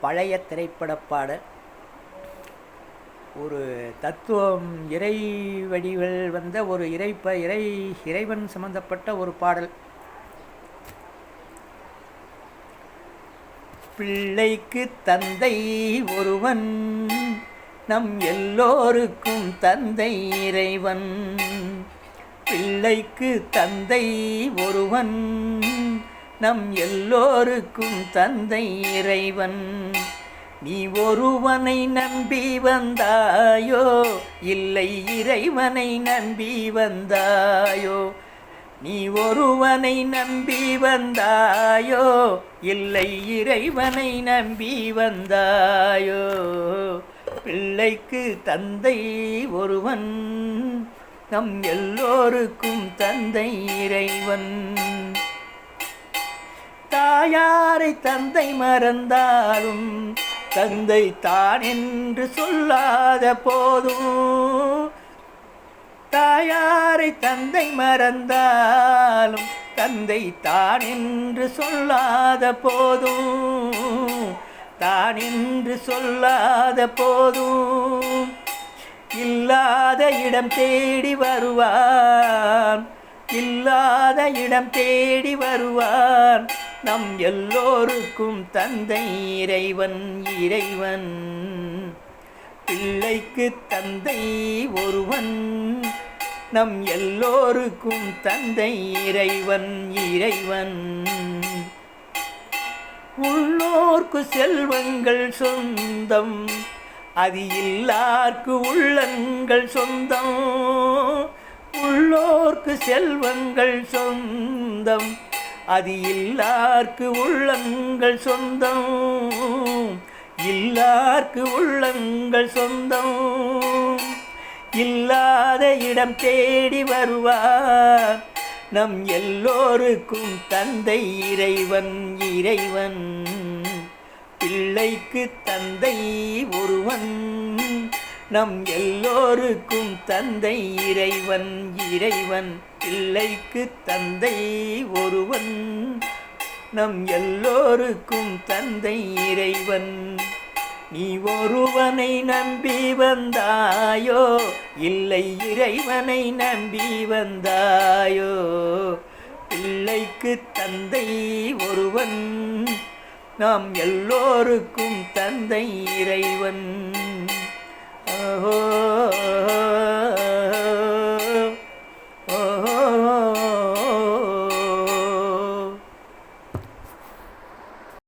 பழைய திரைப்பட பாடல் ஒரு தத்துவம் இறை வடிவில் வந்த ஒரு இறைப்ப இறை இறைவன் சம்பந்தப்பட்ட ஒரு பாடல். பிள்ளைக்கு தந்தை ஒருவன் நம் எல்லோருக்கும் தந்தை இறைவன். பிள்ளைக்கு தந்தை ஒருவன் நம் எல்லோருக்கும் தந்தை இறைவன். நீ ஒருவனை நம்பி வந்தாயோ? இல்லை இறைவனை நம்பி வந்தாயோ? நீ ஒருவனை நம்பி வந்தாயோ? இல்லை இறைவனை நம்பி வந்தாயோ? பிள்ளைக்கு தந்தை ஒருவன். நம் எல்லோருக்கும் தந்தை இறைவன். தாயாரை தந்தை மறந்தாலும் தந்தை தான் என்று சொல்லாத போதும். தாயாரை தந்தை மறந்தாலும் தந்தை தான் என்று சொல்லாத போதும். தான் என்று சொல்லாத போதும். இல்லாத இடம் தேடி வருவான். இல்லாத இடம் தேடி வருவான். நம் எல்லோருக்கும் தந்தை இறைவன் இறைவன். பிள்ளைக்கு தந்தை ஒருவன். நம் எல்லோருக்கும் தந்தை இறைவன் இறைவன். உள்ளோர்க்கு செல்வங்கள் சொந்தம் அது இல்லார்க்கு உள்ளங்கள் சொந்தம். உள்ளோர்க்கு செல்வங்கள் சொந்தம். அது இல்லார்க்கு உள்ளங்கள் சொந்தம். இல்லார்க்கு உள்ளங்கள் சொந்தம். இல்லாத இடம் தேடி வருவார். நம் எல்லோருக்கும் தந்தை இறைவன் இறைவன். பிள்ளைக்கு தந்தை ஒருவன். நம் எல்லோருக்கும் தந்தை இறைவன் இறைவன் பிள்ளைக்கு தந்தை ஒருவன். நம் எல்லோருக்கும் தந்தை இறைவன். நீ ஒருவனை நம்பி வந்தாயோ? இல்லை இறைவனை நம்பி வந்தாயோ? பிள்ளைக்கு தந்தை ஒருவன். நாம் எல்லோருக்கும் தந்தை இறைவன்.